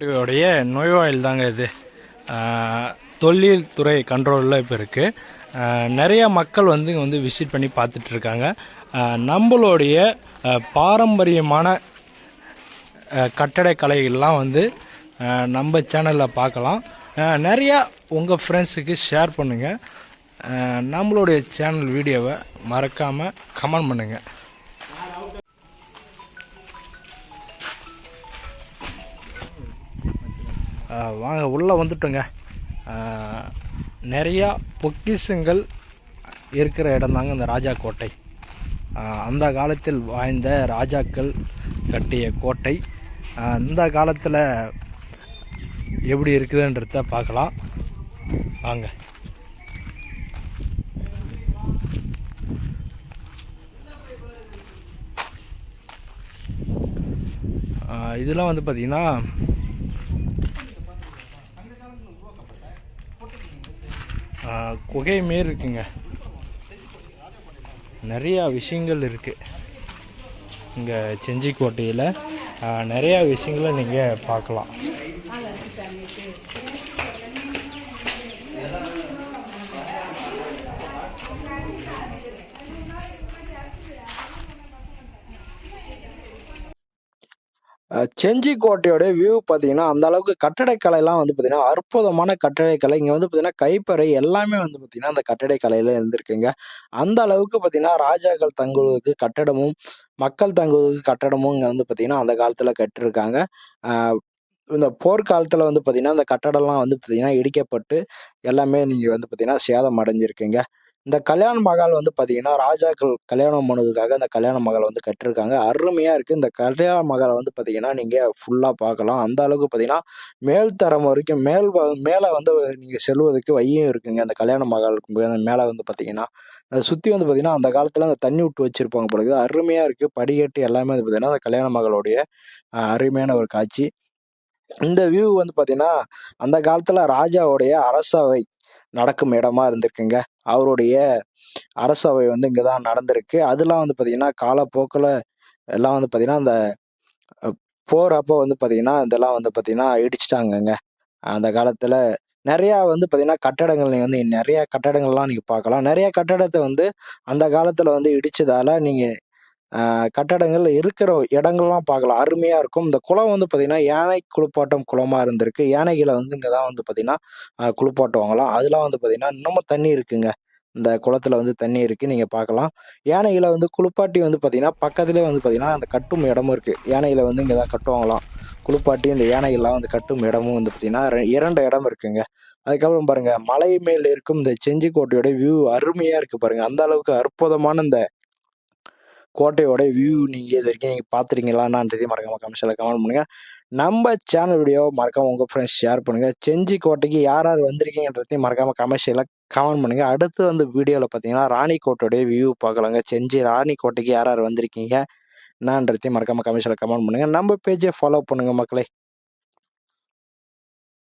உடைய நோய்வாயில் தாங்க இது. தொழில்துறை துறை கண்ட்ரோலில் இப்போ இருக்குது நிறைய மக்கள் வந்து இங்கே வந்து விசிட் பண்ணி பார்த்துட்டு இருக்காங்க நம்மளுடைய பாரம்பரியமான கட்டடக்கலைகள்லாம் வந்து நம்ம சேனலில் பார்க்கலாம். நிறையா உங்கள் ஃப்ரெண்ட்ஸுக்கு ஷேர் பண்ணுங்கள் நம்மளுடைய சேனல் வீடியோவை மறக்காமல் கமெண்ட் பண்ணுங்கள் வாங்க உள்ளே வந்துட்டோங்க. நிறையா பொக்கிஷங்கள் இருக்கிற இடம்தாங்க இந்த ராஜா கோட்டை. அந்த காலத்தில் வாய்ந்த ராஜாக்கள் கட்டிய கோட்டை. இந்த காலத்தில் எப்படி இருக்குதுன்றத பார்க்கலாம். வாங்க. இதெல்லாம் வந்து பார்த்திங்கன்னா குகை மாரி இருக்குங்க. நிறையா விஷயங்கள் இருக்குது இங்கே செஞ்சிக்கோட்டையில் நிறையா விஷயங்களை நீங்கள் பார்க்கலாம். செஞ்சி செஞ்சிக்கோட்டையோட வியூ பார்த்தீங்கன்னா அந்த அளவுக்கு கட்டடக்கலைலாம் வந்து பார்த்தீங்கன்னா அற்புதமான கட்டடக்கலை. இங்கே வந்து பார்த்தீங்கன்னா கைப்பறை எல்லாமே வந்து பார்த்தீங்கன்னா அந்த கட்டடக்கலையில இருந்திருக்குங்க. அந்த அளவுக்கு பார்த்தீங்கன்னா ராஜாக்கள் தங்குவதற்கு கட்டடமும் மக்கள் தங்குவதற்கு கட்டடமும் இங்கே வந்து பார்த்தீங்கன்னா அந்த காலத்தில் கட்டிருக்காங்க. இந்த போர்க்காலத்தில் வந்து பார்த்தீங்கன்னா அந்த கட்டடம்லாம் வந்து பார்த்தீங்கன்னா இடிக்கப்பட்டு எல்லாமே நீங்கள் வந்து பார்த்தீங்கன்னா சேதம் அடைஞ்சிருக்குங்க. இந்த கல்யாண மகால் வந்து பார்த்தீங்கன்னா ராஜாக்கள் கல்யாணம் பண்ணதுக்காக அந்த கல்யாண மகால் வந்து கட்டிருக்காங்க. அருமையாக இருக்குது இந்த கல்யாண மகாலை வந்து பார்த்தீங்கன்னா நீங்கள் ஃபுல்லாக பார்க்கலாம். அந்த அளவுக்கு பார்த்தீங்கன்னா மேல் தரம் வரைக்கும் மேல் மேலே வந்து நீங்கள் செல்வதற்கு வழியும் இருக்குங்க. அந்த கல்யாண மகாலுக்கு மேலே வந்து பார்த்தீங்கன்னா அதை சுற்றி வந்து பார்த்தீங்கன்னா அந்த காலத்தில் அந்த தண்ணி விட்டு வச்சுருப்பாங்க போல அருமையாக இருக்குது படிக்கட்டு எல்லாமே வந்து பார்த்தீங்கன்னா அந்த கல்யாண மகளுடைய அருமையான ஒரு காட்சி. இந்த வியூ வந்து பார்த்தீங்கன்னா அந்த காலத்தில் ராஜாவுடைய அரசவை நடக்கும் இடமா இருந்திருக்குங்க. அவருடைய அரசவை வந்து இங்கே தான் நடந்திருக்கு. அதெல்லாம் வந்து பார்த்தீங்கன்னா காலப்போக்கில் எல்லாம் வந்து பார்த்தீங்கன்னா அந்த போகிறப்போ வந்து பார்த்தீங்கன்னா இதெல்லாம் வந்து பார்த்தீங்கன்னா இடிச்சிட்டாங்கங்க. அந்த காலத்தில் நிறையா வந்து பார்த்தீங்கன்னா கட்டடங்கள் வந்து நிறைய கட்டடங்கள்லாம் நீங்கள் பார்க்கலாம். நிறைய கட்டடத்தை வந்து அந்த காலத்தில் வந்து இடித்ததால் நீங்கள் கட்டடங்கள் இருக்கிற இடங்கள்லாம் பார்க்கலாம். அருமையாக இருக்கும். இந்த குளம் வந்து பார்த்தீங்கன்னா யானை குளிப்பாட்டம் குளமாக இருந்திருக்கு. யானைகளை வந்து இங்கே தான் வந்து பார்த்திங்கன்னா குளிப்பாட்டுவாங்களாம். அதெல்லாம் வந்து பார்த்தீங்கன்னா இன்னமும் தண்ணி இருக்குங்க. இந்த குளத்தில் வந்து தண்ணி இருக்குது நீங்கள் பார்க்கலாம். யானைகளை வந்து குளிப்பாட்டி வந்து பார்த்திங்கன்னா பக்கத்துலேயே வந்து பார்த்தீங்கன்னா அந்த கட்டும் இடமும் இருக்குது யானைகளை வந்து இங்கே தான் கட்டுவாங்களாம். குளிப்பாட்டி இந்த யானைகள்லாம் வந்து கட்டும் இடமும் வந்து பார்த்தீங்கன்னா இரண்டு இடம் இருக்குங்க. அதுக்கப்புறம் பாருங்கள் மலை மேல் இருக்கும் இந்த செஞ்சிக்கோட்டையோட வியூ அருமையாக இருக்குது பாருங்கள் அந்த அளவுக்கு அற்புதமான இந்த கோட்டையோட வியூ நீங்கள் இது வரைக்கும் நீங்கள் பார்த்துருக்கீங்களான்றதையும் மறக்காம கமெண்ட்ஸில் கமெண்ட் பண்ணுங்கள் நம்ம சேனல் வீடியோ மறக்காமல் உங்கள் ஃப்ரெண்ட்ஸ் ஷேர் பண்ணுங்கள் செஞ்சி கோட்டைக்கு யார் யார் வந்திருக்கீங்கன்றதையும் மறக்காமல் கமெண்ட்ஸில் கமெண்ட் பண்ணுங்கள் அடுத்து வந்து வீடியோவில் பார்த்தீங்கன்னா ராணிக்கோட்டையோடைய வியூ பார்க்கலாங்க. செஞ்சி ராணிக்கோட்டைக்கு யார் யார் வந்திருக்கீங்க? என்னன்றதையும் மறக்காமல் கமெண்ட்ஸில் கமெண்ட் பண்ணுங்கள் நம்ம பேஜை ஃபாலோ பண்ணுங்கள் மக்களே.